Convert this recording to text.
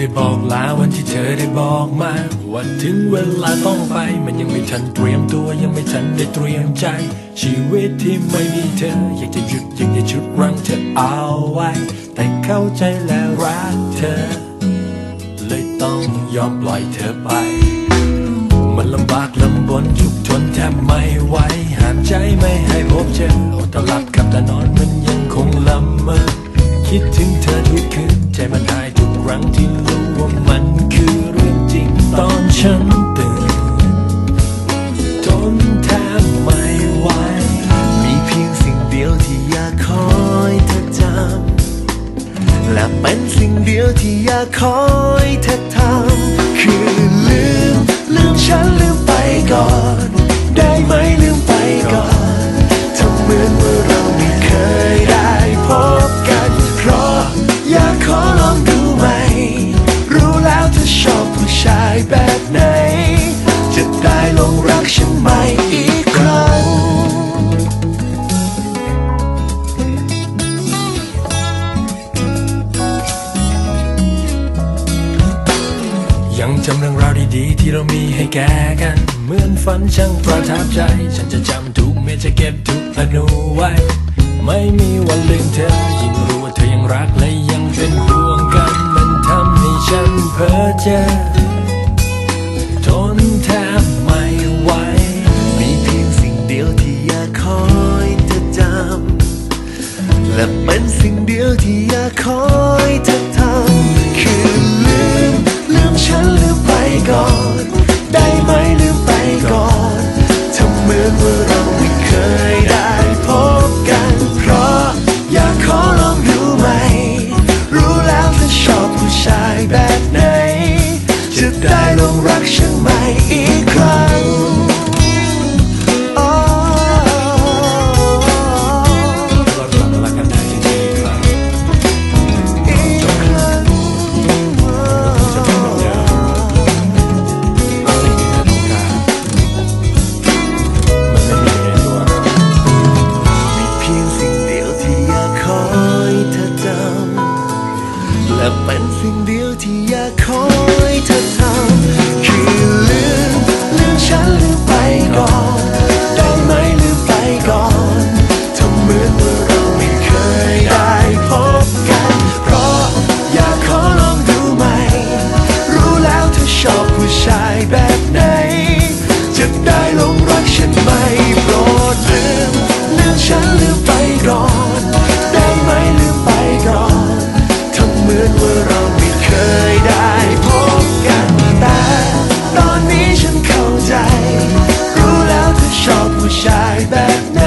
ได้บอกลาวันที่เธอได้บอกมาว่าถึงเวลาต้องไป มันยังไม่ทันเตรียมตัวยังไม่ทันได้เตรียมใจ ชีวิตที่ไม่มีเธอ อยากจะหยุดอยากจะชุดรั้งเธอเอาไว้ แต่เข้าใจและรักเธอ เลยต้องยอมปล่อยเธอไป มันลำบากลำบนทุกทนแทบไม่ไหวห้ามใจไม่ให้พบเจออดตลับกับตานอนมันยังคงละเมอคิดถึงเธอทุกคืนใจมันหายทุกครั้งที่ ตอนฉันตื่นทนแทบไม่ไหว มีเพียงสิ่งเดียวที่อยากคอยเธอจำ และเป็นสิ่งเดียวที่อยากคอยเธอทำ คือลืม ลืมฉันลืมไปก่อน ได้ลงรักฉันไหม่อีกครั้ง ยังจำเรื่องราวดีๆ ที่เรามีให้แก่กัน เหมือนฝันช่างประทับใจ ฉันจะจำทุกเม็ดจะเก็บทุกอนุไว้ ไม่มีวันลืมเธอ ยิ่งรู้ว่าเธอยังรักและยังเป็นห่วงกัน มันทำให้ฉันเพ้อเจ้อ และเป็นสิ่งเดียวที่อยากคอยเธอ ชายแบบไหน จะได้ลงรักฉันไหมโปรดลืมลืมฉันลืมไปก่อนได้ไหมลืมไปก่อนทำเหมือนว่าเราไม่เคยได้พบกันแต่ตอนนี้ฉันเข้าใจ รู้แล้วเธอชอบผู้ชายแบบ